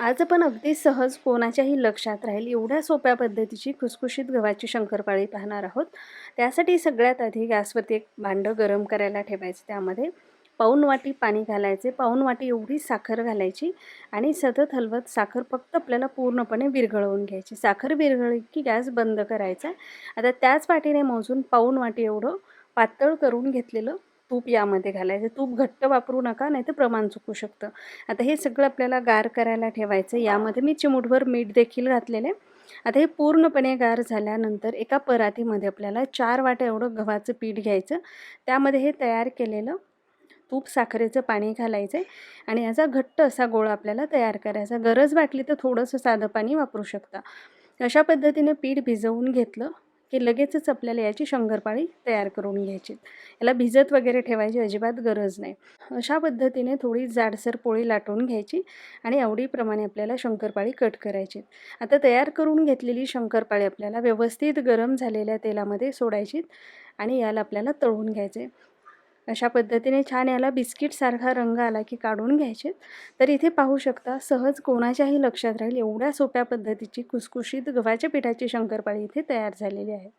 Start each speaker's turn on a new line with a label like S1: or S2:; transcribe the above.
S1: आज आपण अगदी सहज कोणाच्याही लक्षात राहील एवढ्या सोप्या पद्धतीची खुसखुशीत गव्हाची शंकरपाळी पाहणार आहोत. त्यासाठी सगळ्यात आधी गॅसवरती एक भांडं गरम करायला ठेवायचं त्यामध्ये पाऊन वाटी पाणी घालायचे. पाऊन वाटी एवढी साखर घालायची आणि सतत हलवत साखर फक्त आपल्याला पूर्णपणे विरघळवून घ्यायची. साखर विरघळली की गॅस बंद करायचा. आता त्याच वाटीने मोजून पाऊन वाटी एवढं पातळ करून घेतलेलं तूप यामध्ये घालायचं. तूप घट्ट वापरू नका नाही तर प्रमाण चुकू शकतं. आता हे सगळं आपल्याला गार करायला ठेवायचं. यामध्ये मी चिमूटभर मीठ देखील घातलेले आता हे पूर्णपणे गार झाल्यानंतर एका परातीमध्ये आपल्याला चार वाट्या एवढं गव्हाचं पीठ घ्यायचं. त्यामध्ये हे तयार केलेलं तूप साखरेचं पाणी घालायचं आहे आणि याचा घट्ट असा गोळा आपल्याला तयार करायचा. गरज वाटली तर थोडंसं साधं पाणी वापरू शकता. अशा पद्धतीने पीठ भिजवून घेतलं. की लगेचच आपल्याला याची शंकरपाळी तयार करून घ्यायची. याला भिजत वगैरे ठेवायची अजिबात गरज नाही. अशा पद्धतीने थोडी जाडसर पोळी लाटून घ्यायची आणि आवडीप्रमाणे आपल्याला शंकरपाळी कट करायची. आता तयार करून घेतलेली शंकरपाळी आपल्याला व्यवस्थित गरम झालेल्या तेलामध्ये सोडायची आणि याला आपल्याला तळून घ्यायचे. अशा पद्धतीने छान याला बिस्किटसारखा रंग आला की काढून घ्यायचे. तर इथे पाहू शकता सहज कोणाच्याही लक्षात राहील एवढ्या सोप्या पद्धतीची खुसखुशीत गव्हाच्या पिठाची शंकरपाळी इथे तयार झालेली आहे.